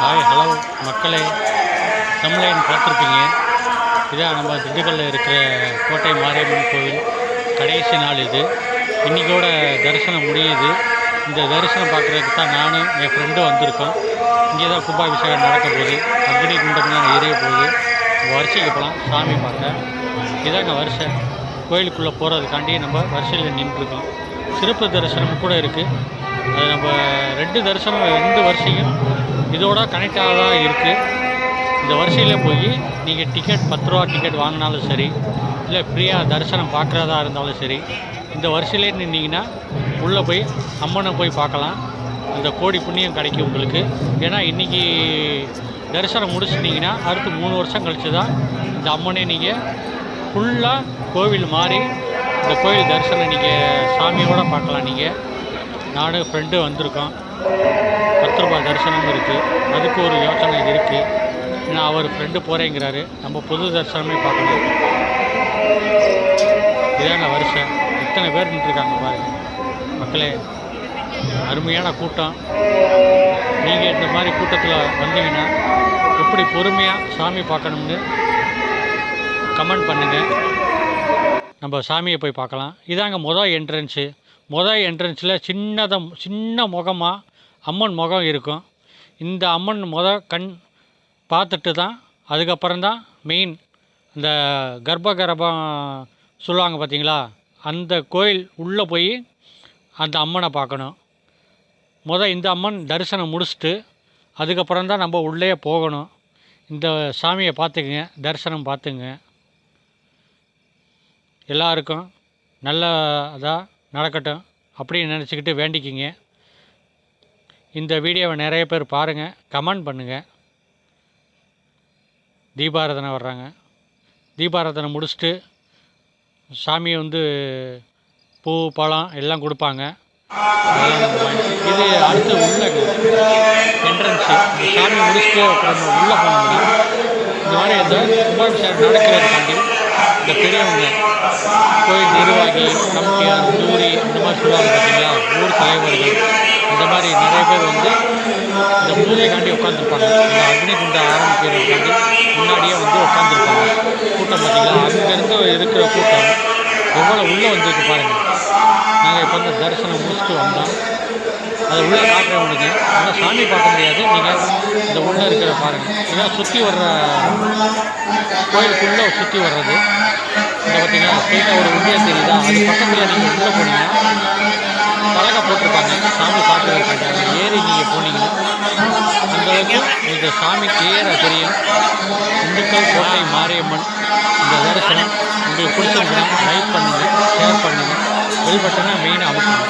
Hi hello மக்களே. தமிழன் பார்த்துருப்பீங்க. இதான் நம்ம திண்டுக்கல்லில் இருக்கிற கோட்டை மாரியம்மன் கோவில். கடைசி நாள் இது. இன்றைக்கோட தரிசனம் முடியுது. இந்த தரிசனம் பார்க்குறதுக்கு தான் நானும் என் ஃப்ரெண்டும் வந்திருக்கோம். இங்கே தான் கும்பாபிஷேகம் நடக்க போகுது. அக்னி குண்டம்லாம் எரிய போகுது. வரிசைக்கு போகலாம் சாமி பார்க்க. இதாங்க வரிசை. கோயிலுக்குள்ளே போகிறதுக்காண்டி நம்ம வரிசையில் நின்றுருக்கோம். சிறப்பு தரிசனம் கூட இருக்குது அது நம்ம ரெண்டு தரிசனம் ரெண்டு வரிசையும் இதோட கனெக்டாக தான் இருக்குது இந்த வரிசையில் போய் நீங்கள் டிக்கெட் பத்து ரூபா டிக்கெட் வாங்கினாலும் சரி இல்லை ஃப்ரீயாக தரிசனம் பார்க்குறதா இருந்தாலும் சரி இந்த வரிசையிலே நின்னீங்கன்னா உள்ளே போய் அம்மனை போய் பார்க்கலாம். அந்த கோடி புண்ணியம் கிடைக்கும் உங்களுக்கு. ஏன்னா இன்றைக்கி தரிசனம் முடிச்சிட்டிங்கன்னா அடுத்து மூணு வருஷம் கழித்து தான் இந்த அம்மனை நீங்கள் ஃபுல்லாக கோவில் மாறி இந்த கோயில் தரிசனம் நீங்கள் சாமியோடு பார்க்கலாம் நீங்கள் நானும் ஃப்ரெண்டு வந்திருக்கோம். பத்து ரூபாய் தரிசனம் இருக்குது அதுக்கு ஒரு யோசனை இருக்குது ஏன்னா அவர் ஃப்ரெண்டு போகிறேங்கிறாரு நம்ம புது தரிசனமே பார்க்கணும். இதான வருஷம். இத்தனை பேர் நின்றுருக்காங்க பாருங்கள் மக்களே அருமையான கூட்டம். நீங்கள் இந்த மாதிரி கூட்டத்தில் வந்தீங்கன்னா எப்படி பொறுமையாக சாமி பார்க்கணும்னு கமெண்ட் பண்ணுங்கள் நம்ம சாமியை போய் பார்க்கலாம். இதாங்க மொதல் என்ட்ரன்ஸு மொதல் என்ட்ரன்ஸில் சின்னதாக சின்ன முகமாக அம்மன் முகம் இருக்கும். இந்த அம்மன் முத கண் பார்த்துட்டு தான் அதுக்கப்புறம் தான் மெயின் இந்த கர்ப்ப கர்ப்பம் சொல்லுவாங்க பார்த்தீங்களா? அந்த கோயில் உள்ளே போய் அந்த அம்மனை பார்க்கணும். முத இந்த அம்மன் தரிசனம் முடிச்சுட்டு அதுக்கப்புறம் தான் நம்ம உள்ளே போகணும். இந்த சாமியை பார்த்துக்குங்க தரிசனம் பார்த்துங்க எல்லாருக்கும் நல்லதாக நடக்கட்டும் அப்படின்னு நினச்சிக்கிட்டு வேண்டிக்கிங்க. இந்த வீடியோவை நிறைய பேர் பாருங்கள் கமெண்ட் பண்ணுங்கள் தீபாராதனை வர்றாங்க. தீபாராதனை முடிச்சுட்டு சாமியை வந்து பூ பழம் எல்லாம் கொடுப்பாங்க. இது அடுத்து உள்ள என்ட்ரன்ஸு சாமி முடிச்சுட்டு அப்புறம் உள்ளே போனோம்னா இந்த மாதிரி இந்த கும்பாபிஷேகம் நடக்கிறதுக்காண்டி இந்த பெரியவங்க கோயில் நிர்வாகி கமிட்டியார் ஜூரி இந்த மாதிரி சொல்லுவாங்க பார்த்தீங்களா? ஊர் தலைவர்கள். இந்த மாதிரி நிறைய பேர் வந்து இந்த பூஜைக்காண்டி உட்காந்துருப்பாங்க இந்த அக்னி குண்ட ஆரம்பிக்கிறதுக்காண்டி முன்னாடியே வந்து உட்காந்துருப்பாங்க கூட்டம் பார்த்தீங்களா? அங்கேருந்து இருக்கிற கூட்டம் எவ்வளோ உள்ளே வந்துருக்கு பாருங்கள் நாங்கள் இப்போ வந்து தரிசனம் முடிச்சுட்டு வந்தோம். அதை உள்ளே காட்டுற முடியுங்க ஆனால் சாமி பார்க்க முடியாது. நீங்கள் இந்த உள்ளே இருக்கிற பாருங்கள் ஏன்னா சுற்றி வர்ற கோயிலுக்குள்ளே சுற்றி வர்றது. இந்த பார்த்தீங்கன்னா ஸ்ட்ரெயிட்டாக ஒரு உண்மையாக தெரியுதா அது பக்கத்தில் நீங்கள் உள்ளே போனீங்கன்னா பலகை போட்டிருப்பாங்க. சாமி பார்த்து அங்கே ஏறி நீங்கள் போனீங்கன்னா அந்தளவுக்கு இந்த சாமி கிளியராக தெரியும். திண்டுக்கல் கோட்டை மாரியம்மன் இந்த தரிசனம். உங்களுக்கு பிடிச்சிருக்கணும் லைக் பண்ணுங்கள் ஷேர் பண்ணுங்கள் பெல் பட்டனை மெயினாக அமுக்கணும்